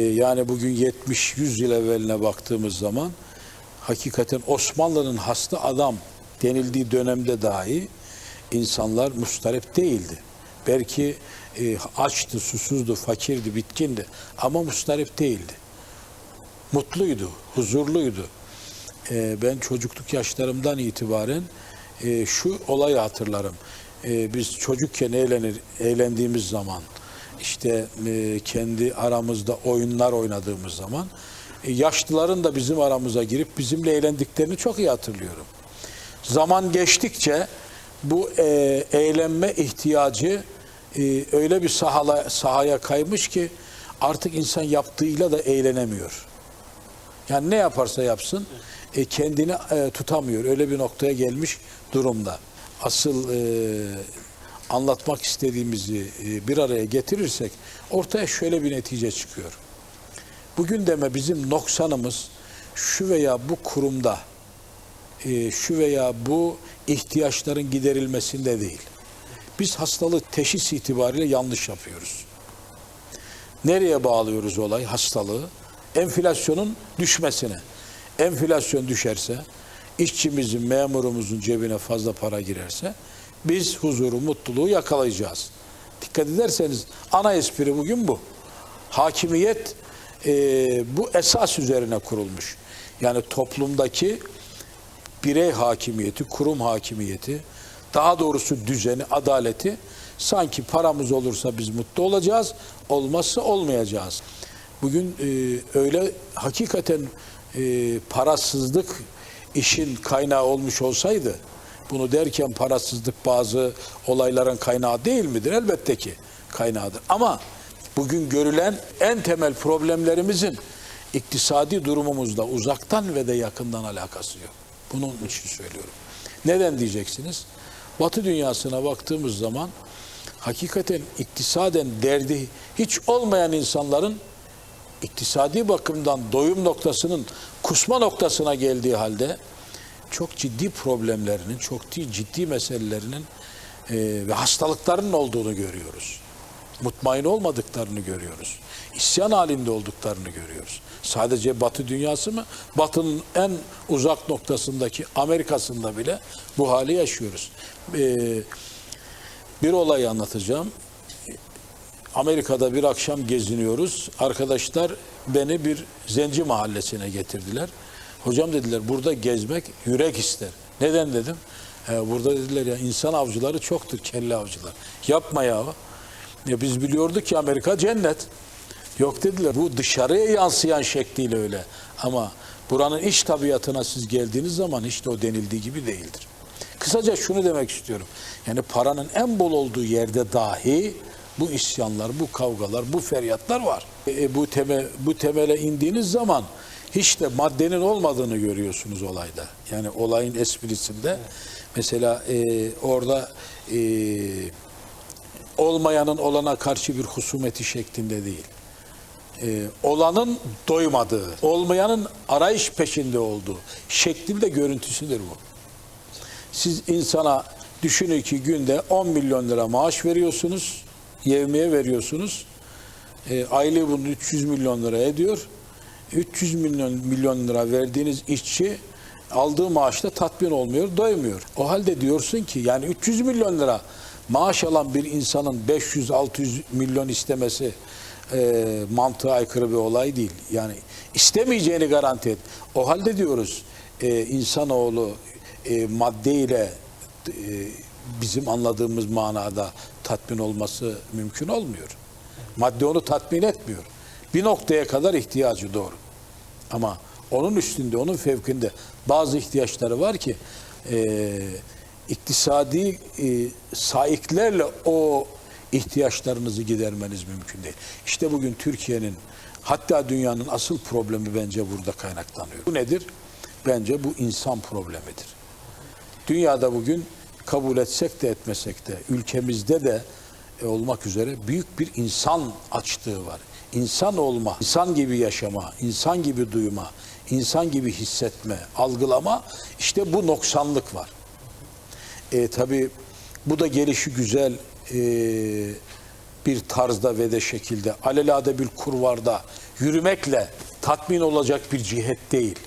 E, Yani bugün 70-100 yıl evveline baktığımız zaman hakikaten Osmanlı'nın hasta adam denildiği dönemde dahi insanlar mustarip değildi. Belki e, açtı, susuzdu, fakirdi, bitkindi ama mustarip değildi. Mutluydu, huzurluydu. E, ben çocukluk yaşlarımdan itibaren e, şu olayı hatırlarım. E, biz çocukken eğlenir, eğlendiğimiz zaman, işte e, kendi aramızda oyunlar oynadığımız zaman, e, yaşlıların da bizim aramıza girip bizimle eğlendiklerini çok iyi hatırlıyorum. Zaman geçtikçe bu e, eğlenme ihtiyacı öyle bir sahala, sahaya kaymış ki artık insan yaptığıyla da eğlenemiyor. Yani ne yaparsa yapsın kendini tutamıyor. Öyle bir noktaya gelmiş durumda. Asıl anlatmak istediğimizi e, bir araya getirirsek ortaya şöyle bir netice çıkıyor. Bugün deme bizim noksanımız şu veya bu kurumda e, şu veya bu ihtiyaçların giderilmesinde değil. Biz hastalığı teşhis itibariyle yanlış yapıyoruz. Nereye bağlıyoruz olay hastalığı? Enflasyonun düşmesine. Enflasyon düşerse, işçimizin, memurumuzun cebine fazla para girerse biz huzuru, mutluluğu yakalayacağız. Dikkat ederseniz ana espri bugün bu. Hakimiyet e, bu esas üzerine kurulmuş. Yani toplumdaki birey hakimiyeti, kurum hakimiyeti, daha doğrusu düzeni, adaleti sanki paramız olursa biz mutlu olacağız, olmazsa olmayacağız. Bugün e, öyle hakikaten e, parasızlık işin kaynağı olmuş olsaydı, bunu derken parasızlık bazı olayların kaynağı değil midir? Elbette ki kaynağıdır. Ama bugün görülen en temel problemlerimizin iktisadi durumumuzla uzaktan ve de yakından alakası yok. Bunun için söylüyorum. Neden diyeceksiniz? Batı dünyasına baktığımız zaman hakikaten iktisaden derdi hiç olmayan insanların iktisadi bakımdan doyum noktasının kusma noktasına geldiği halde çok ciddi problemlerinin, çok ciddi meselelerinin e, ve hastalıklarının olduğunu görüyoruz. Mutmain olmadıklarını görüyoruz. İsyan halinde olduklarını görüyoruz. Sadece Batı dünyası mı? Batı'nın en uzak noktasındaki Amerika'sında bile bu hali yaşıyoruz. E, bir olay anlatacağım. Amerika'da bir akşam geziniyoruz. Arkadaşlar beni bir zenci mahallesine getirdiler. Hocam dediler burada gezmek yürek ister. Neden dedim. "E, burada dediler ya insan avcıları çoktur kelle avcılar. Yapma ya. ya. Biz biliyorduk ki Amerika cennet. Yok dediler bu dışarıya yansıyan şekliyle öyle. Ama buranın iç tabiatına siz geldiğiniz zaman de o denildiği gibi değildir. Kısaca şunu demek istiyorum. Yani paranın en bol olduğu yerde dahi bu isyanlar, bu kavgalar, bu feryatlar var. E, bu teme, bu temele indiğiniz zaman hiç de maddenin olmadığını görüyorsunuz olayda. Yani olayın esprisinde. Mesela e, orada e, olmayanın olana karşı bir husumeti şeklinde değil. E, olanın doymadığı, olmayanın arayış peşinde olduğu şeklinde görüntüsüdür bu. Siz insana düşünün ki günde 10 milyon lira maaş veriyorsunuz, yevmiye veriyorsunuz. E, aile bunun 300 milyon lira ediyor. 300 milyon milyon lira verdiğiniz işçi aldığı maaşla tatmin olmuyor, doymuyor. O halde diyorsun ki yani 300 milyon lira maaş alan bir insanın 500-600 milyon istemesi e, mantığa aykırı bir olay değil. Yani istemeyeceğini garanti et. O halde diyoruz e, insanoğlu e, maddeyle e, bizim anladığımız manada tatmin olması mümkün olmuyor. Madde onu tatmin etmiyor. Bir noktaya kadar ihtiyacı doğru. Ama onun üstünde, onun fevkinde bazı ihtiyaçları var ki e, iktisadi e, saiklerle o ihtiyaçlarınızı gidermeniz mümkün değil. İşte bugün Türkiye'nin hatta dünyanın asıl problemi bence burada kaynaklanıyor. Bu nedir? Bence bu insan problemidir. Dünyada bugün kabul etsek de etmesek de ülkemizde de e, olmak üzere büyük bir insan açlığı var. İnsan olma, insan gibi yaşama, insan gibi duyma, insan gibi hissetme, algılama işte bu noksanlık var. E, tabii bu da gelişi güzel e, bir tarzda ve de şekilde alelade bir kurvarda yürümekle tatmin olacak bir cihet değil.